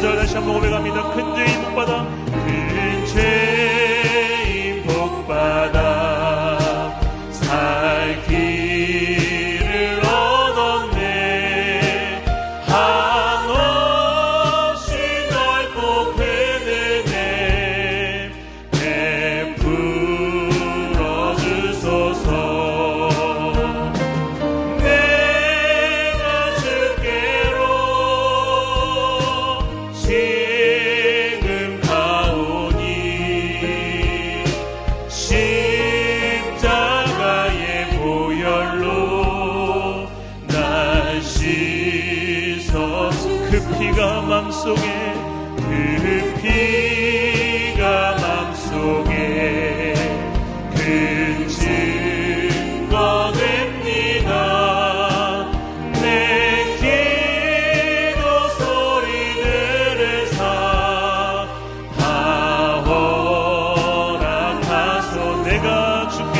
3절 다시 한번 고백합니다. 큰 주의 복받아 마음속에 그 피가 마음속에 그 증거 됩니다. 내 기도 소리들에서 다 허락하소. 내가 주께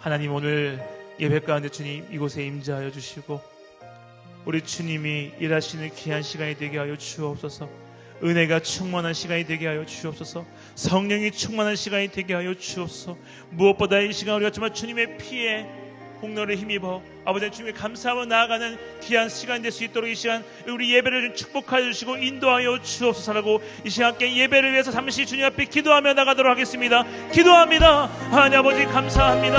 하나님 오늘 예배 가운데 주님 이곳에 임재하여 주시고 우리 주님이 일하시는 귀한 시간이 되게 하여 주옵소서. 은혜가 충만한 시간이 되게 하여 주옵소서. 성령이 충만한 시간이 되게 하여 주옵소서. 무엇보다 이 시간 우리가 정말 주님의 피에 공로를 힘입어 아버지 주님께 감사하며 나아가는 귀한 시간이 될수 있도록 이 시간 우리 예배를 좀 축복하여 주시고 인도하여 주옵소서라고 이 시간 함께 예배를 위해서 잠시 주님 앞에 기도하며 나가도록 하겠습니다. 기도합니다. 하나님 아버지 감사합니다.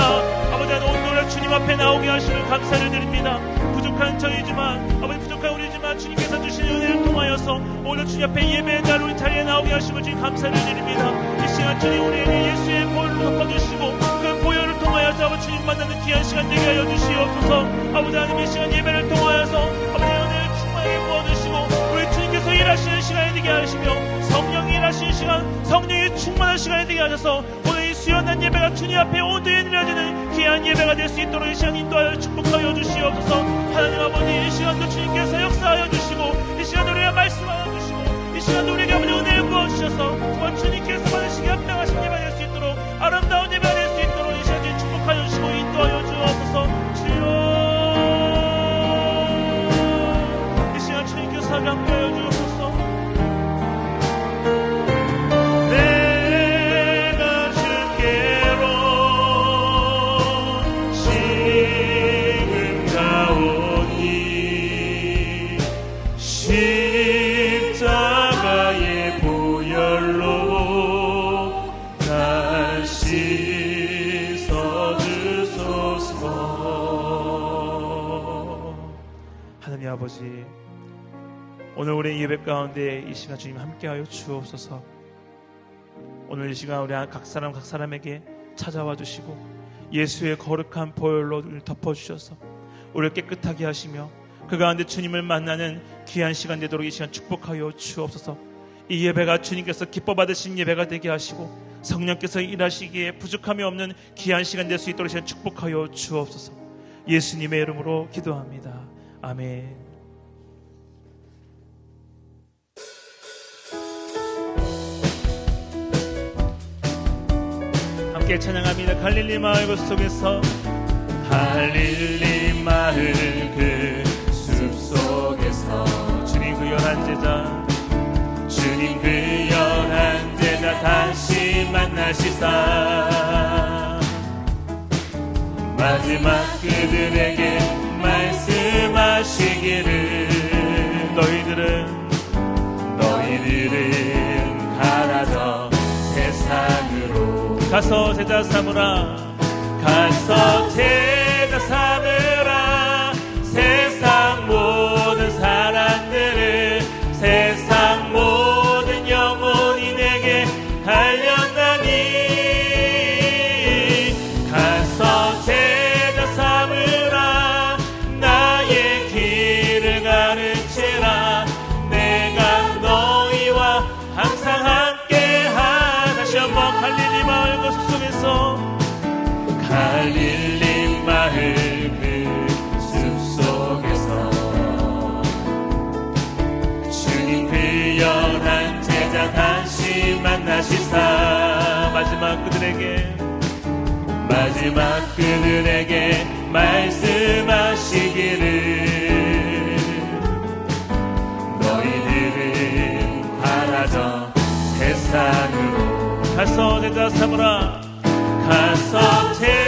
아버지 오늘 주님 앞에 나오게 하시는 감사를 드립니다. 부족한 저희지만 아버지 부족한 우리지만 주님께서 주신 은혜를 통하여서 오늘 주님 앞에 예배의 날 우리 자리에 나오게 하시고 주님 감사를 드립니다. 이 시간 주님 우리에게 예수의 보혈로 덮어주시고 그 통하여서 아버지 주님 만나는 귀한 시간 되게 하여 주시옵소서. 아버지 하나님 이 시간 예배를 통하여서 아버지 은혜를 충만하게 부어주시고 우리 주님께서 일하시는 시간이 되게 하시며 성령이 일하시는 시간 성령이 충만한 시간이 되게 하셔서 오늘 이 수연한 예배가 주님 앞에 온전히 드려지는 귀한 예배가 될 수 있도록 이 시간 인도하여 축복하여 주시옵소서. 하나님 아버지 이 시간도 주님께서 역사하여 주시고 이 시간도 우리가 말씀하여 주시고 이 시간도 우리에게 아버지 은혜를 부어주셔서 주님께서 함께하여 주옵소서. 내가 주께로 지금 가오니 십자가의 보혈로 날 씻어주소서. 하나님 아버지 오늘 우리 예배 가운데 이 시간 주님 함께하여 주옵소서. 오늘 이 시간 우리 각 사람 각 사람에게 찾아와 주시고 예수의 거룩한 보혈로 우리를 덮어 주셔서 우리를 깨끗하게 하시며 그 가운데 주님을 만나는 귀한 시간 되도록 이 시간 축복하여 주옵소서. 이 예배가 주님께서 기뻐 받으신 예배가 되게 하시고 성령께서 일하시기에 부족함이 없는 귀한 시간 될 수 있도록 축복하여 주옵소서. 예수님의 이름으로 기도합니다. 아멘 함께 찬양합니다. 갈릴리 마을 그 속에서. 갈릴리 마을 그 숲 속에서. 주님 그 열한 제자. 주님 그 열한 제자 다시 만나시사. 마지막 그들에게 말씀하시기를 너희들은 너희들은 가라져 세상으로 가서 제자 삼으라. 가서 제 만나시사. 마지막 그들에게 마지막 그들에게 말씀하시기를. 너희들은 가라져 세상으로. 가서 제자 삼으라. 가서 제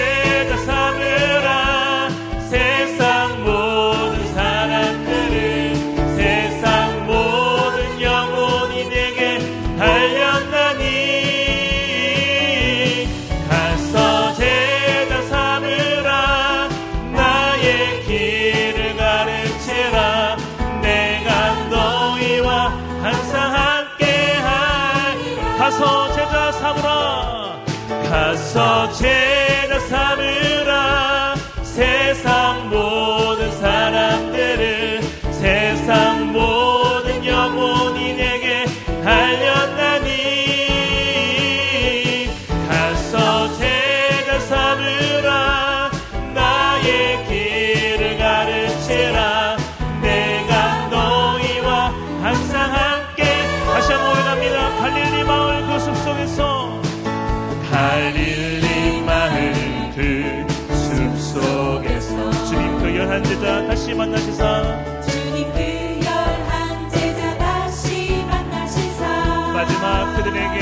마지막 그들에게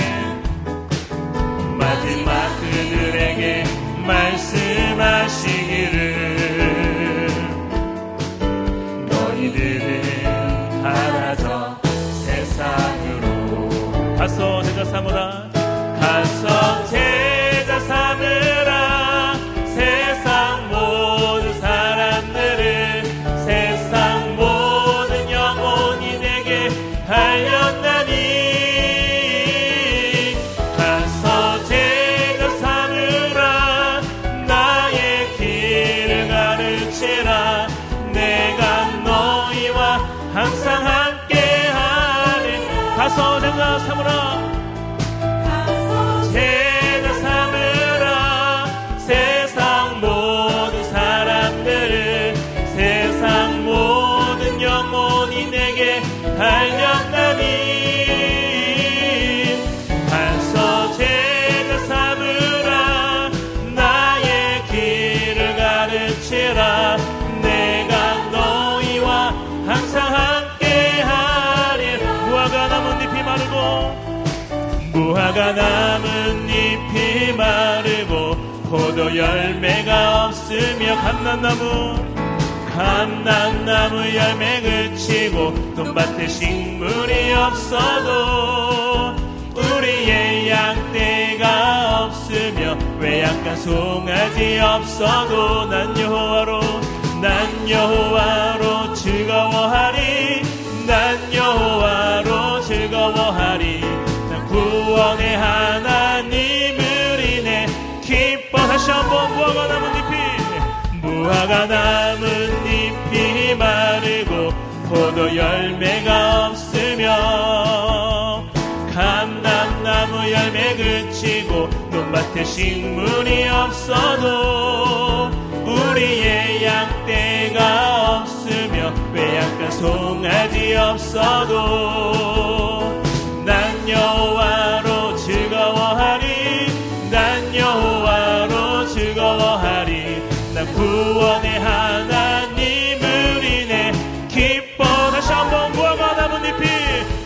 마지막 그들에게 말씀하시기를. 너희들은 더 세상으로. 가서 제자 삼으라 가서 제자 삼으라 제자 삼으라 무화과 남은 잎이 마르고 포도 열매가 없으며 감람나무 감람나무 열매 그치고 돈밭에 식물이 없어도 우리의 양떼가 없으며 외양간 송아지 없어도 난 여호와로 난 여호와로 즐거워하리 난 여호와로 즐거워하리. 난 구원의 하나님을 인해 기뻐 다시 한번 무화과 나뭇 잎이 무화과 나뭇 잎이 마르고 포도 열매가 없으며 감람나무 열매 그치고 논밭에 식물이 없어도 우리의 양떼가 없으며 외양간 송아지 없어도 난 여호와 구원의 하나님을 인해 기뻐 다시 한번 무화과 나뭇 잎이.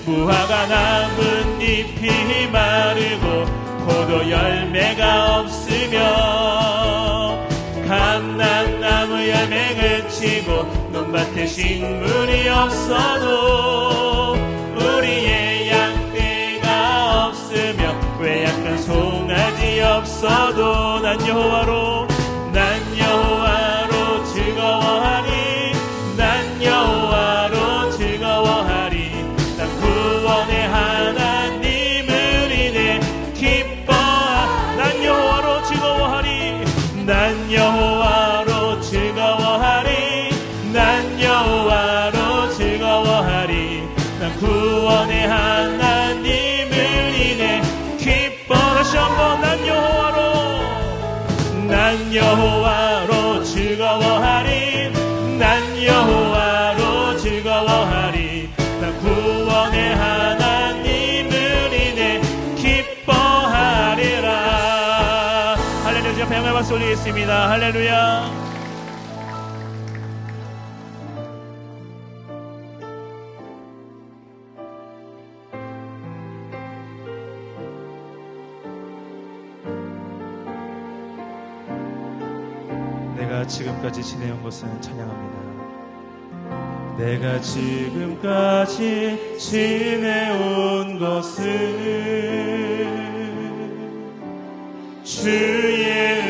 무화과 나뭇 잎이 마르고 포도 열매가 없으며 감람나무 열매 그치고 논밭에 식물이 없어도 우리의 양떼가 없으며 외양간 송아지 없어도 난 여호와로 올리겠습니다 할렐루야 내가 지금까지 지내온 것은 찬양합니다. 내가 지금까지 지내온 것은 주의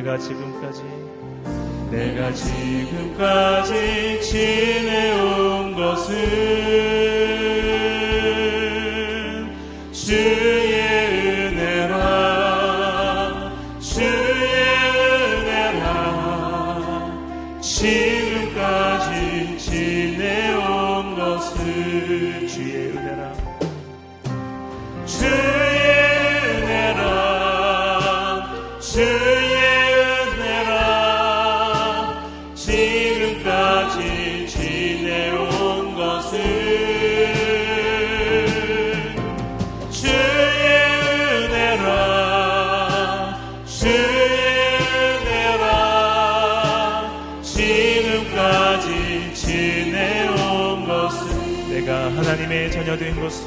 내가 지금까지 내가 지금까지 지내온 것은 내가 하나님의 자녀된 것은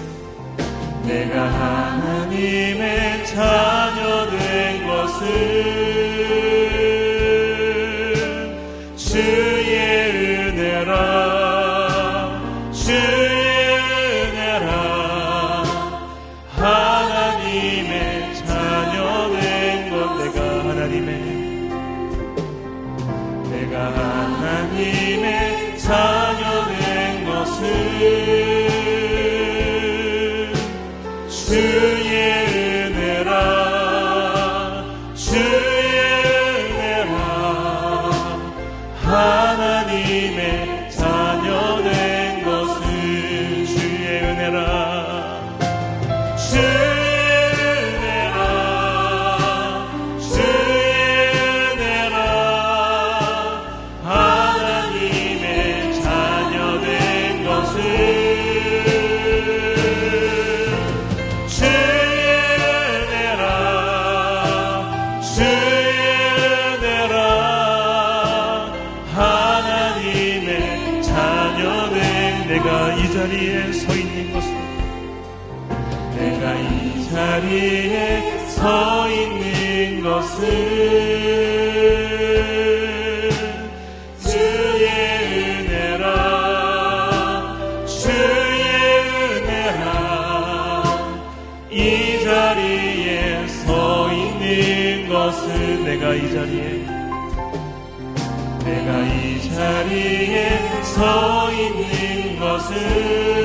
내가 하나님의 자녀된 것은 주의 은혜라. 이 자리에 서 있는 것은 내가 이 자리에 서 있는 것은 주의 은혜라 주의 은혜라. 이 자리에 서 있는 것은 내가 이 자리에 내가 이 자리에 서 있는 was